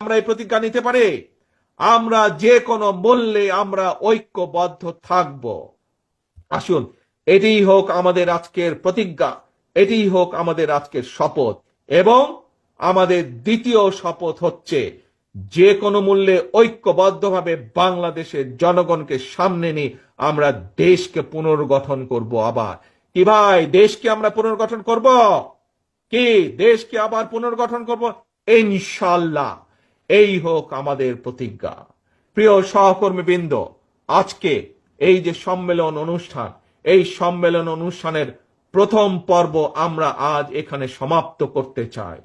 আমরা এই প্রতিজ্ঞা নিতে পারি? আমরা যে কোনো মূল্যে আমরা ঐক্যবদ্ধ থাকব। আসুন, এটিই হোক আমাদের আজকের প্রতিজ্ঞা, এটিই হোক আমাদের আজকের শপথ, এবং আমাদের দ্বিতীয় শপথ হচ্ছে, যে কোনো মূল্যে ঐক্যবদ্ধভাবে বাংলাদেশের জনগণকে সামনে নিয়ে আমরা দেশকে পুনর্গঠন করব আবার। কি ভাই, দেশকে আমরা পুনর্গঠন করব? কি, দেশকে আবার পুনর্গঠন করব? ইনশাল্লাহ এই হোক আমাদের প্রতিজ্ঞা। প্রিয় সহকর্মীবৃন্দ, আজকে এই যে সম্মেলন অনুষ্ঠান, এই সম্মেলন অনুষ্ঠানের প্রথম পর্ব আমরা আজ এখানে সমাপ্ত করতে চাই।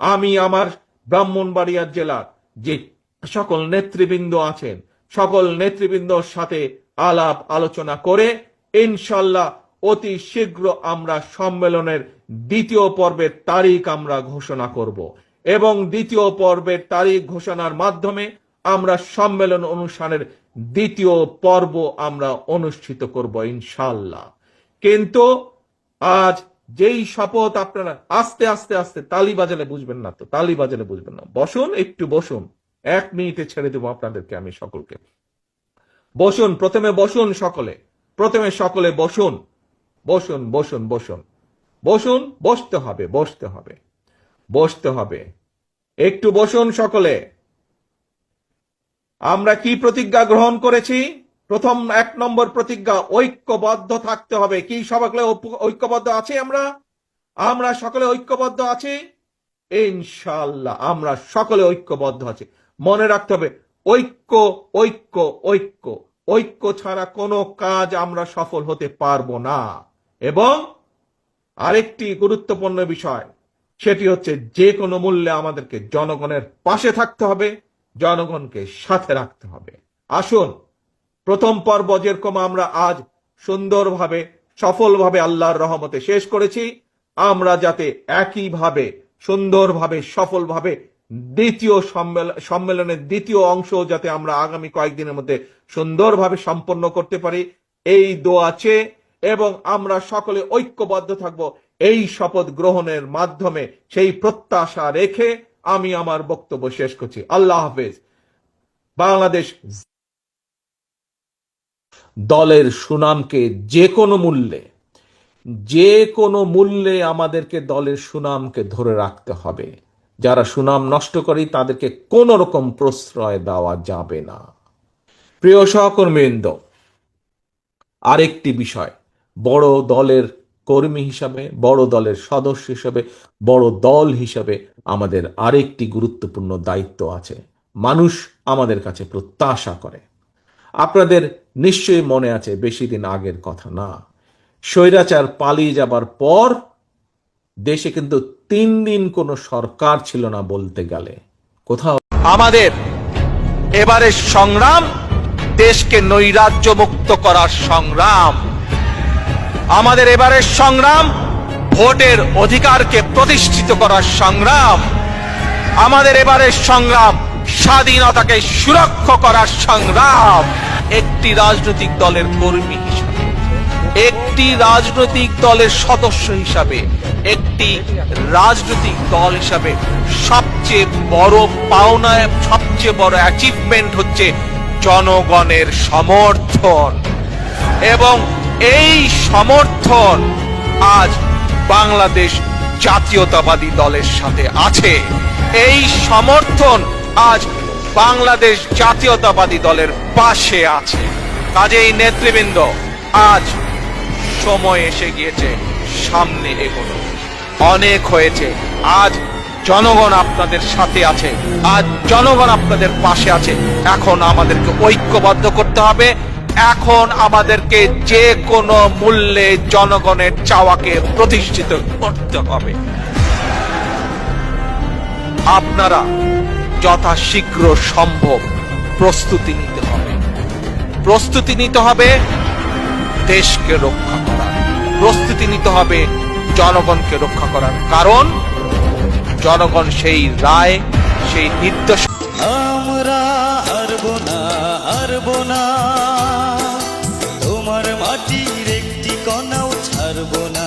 আমি আমার ব্রাহ্মণবাড়িয়া জেলার যে সকল নেতৃবৃন্দ আছেন, সকল নেতৃবৃন্দর সাথে আলাপ আলোচনা করে ইনশাল্লাহ অতি শীঘ্র আমরা সম্মেলনের দ্বিতীয় পর্বের তারিখ আমরা ঘোষণা করব। এবং দ্বিতীয় পর্বের তারিখ ঘোষণার মাধ্যমে আমরা সম্মেলন অনুষ্ঠানের দ্বিতীয় পর্ব আমরা অনুষ্ঠিত করব ইনশাল্লাহ কিন্তু আজ যেই শপথ আপনারা আস্তে আস্তে আস্তে তালি বাজালে বুঝবেন না তো, তালি বাজালে বুঝবেন না। বসুন, একটু বসুন। এক মিনিটে ছেড়ে দেবো আপনাদেরকে, আমি সকলকে। বসুন, প্রথমে বসুন সকলে। প্রথমে সকলে বসুন। বসুন বসুন বসুন। বসুন, বসতে হবে বসতে হবে। বসতে হবে। একটু বসুন সকলে। আমরা কি প্রতিজ্ঞা গ্রহণ করেছি? প্রথম এক নম্বর প্রতিজ্ঞা, ঐক্যবদ্ধ থাকতে হবে। কি সকলে ঐক্যবদ্ধ আছি আমরা? আমরা সকলে ঐক্যবদ্ধ আছি? ইনশাল্লাহ আমরা সকলে ঐক্যবদ্ধ আছি। মনে রাখতে হবে, ঐক্য ঐক্য ঐক্য। ঐক্য ছাড়া কোনো কাজ আমরা সফল হতে পারব না। এবং আরেকটি গুরুত্বপূর্ণ বিষয় সেটি হচ্ছে যে কোনো মূল্যে আমাদেরকে জনগণের পাশে থাকতে হবে, জনগণকে সাথে রাখতে হবে। আসুন, প্রথম পর্ব যেরকম আমরা আজ সুন্দরভাবে, সফলভাবে আল্লাহর রহমতে শেষ করেছি, আমরা যাতে একইভাবে, সুন্দরভাবে, সফলভাবে দ্বিতীয় সম্মেল- সম্মেলনের দ্বিতীয় অংশ যাতে আমরা আগামী কয়েকদিনের মধ্যে সুন্দরভাবে সম্পন্ন করতে পারি, এই দোয়া চেয়ে এবং আমরা সকলে ঐক্যবদ্ধ থাকব। এই শপথ গ্রহণের মাধ্যমে সেই প্রত্যাশা রেখে আমি আমার বক্তব্য শেষ করছি। আল্লাহ হাফেজ। বাংলাদেশ দলের সুনামকে যে কোনো মূল্যে, যে কোনো মূল্যে আমাদেরকে দলের সুনামকে ধরে রাখতে হবে। যারা সুনাম নষ্ট করে তাদেরকে কোনো রকম প্রশ্রয় দেওয়া যাবে না। প্রিয় সহকর্মীবৃন্দ, আরেকটি বিষয়, বড় দলের কর্মী হিসাবে, বড় দলের সদস্য হিসাবে, বড় দল হিসাবে আমাদের আরেকটি গুরুত্বপূর্ণ দায়িত্ব আছে। মানুষ আমাদের কাছে প্রত্যাশা করে। আপনাদের নিশ্চয়ই মনে আছে বেশি দিন আগের কথা না। স্বৈরাচার পালিয়ে যাবার পর দেশে কিন্তু তিন দিন কোনো সরকার ছিল না বলতে গেলে। কোথাও আমাদের এবারের সংগ্রাম, দেশকে নৈরাজ্য মুক্ত করার সংগ্রাম। আমাদের এবারের সংগ্রাম ভোটের অধিকারকে প্রতিষ্ঠিত করার সংগ্রাম। আমাদের এবারের সংগ্রাম স্বাধীনতাকে সুরক্ষা করার সংগ্রাম। একটি রাজনৈতিক দলের কর্মী হিসাবে, একটি রাজনৈতিক দলের সদস্য হিসাবে, একটি রাজনৈতিক দল হিসাবে সবচেয়ে বড় পাওনা, সবচেয়ে বড় অ্যাচিভমেন্ট হচ্ছে জনগণের সমর্থন। এবং এই সমর্থন আজ বাংলাদেশ জাতীয়তাবাদী দলের সাথে আছে। এই সমর্থন আজ বাংলাদেশ জাতীয়তাবাদী দলের পাশে আছে। কাজেই নেতৃবৃন্দ, আজ সময় এসে গিয়েছে সামনে এগোনো। অনেক হয়েছে। আজ জনগণ আপনাদের সাথে আছে। আজ জনগণ আপনাদের পাশে আছে। এখন আমাদেরকে ঐক্যবদ্ধ করতে হবে। এখন আমাদেরকে যে কোনো মূল্যে জনগণের চাওয়াকে প্রতিষ্ঠিত করতে হবে। আপনারা যথাশীঘ্র সম্ভব প্রস্তুতি নিতে হবে। প্রস্তুতি নিতে হবে দেশকে রক্ষা করার। প্রস্তুতি নিতে হবে জনগণকে রক্ষা করার। কারণ জনগণ সেই রায়, সেই নির্দেশ আমরা কণাও ছাড়ব না আমরা হারব না হারব না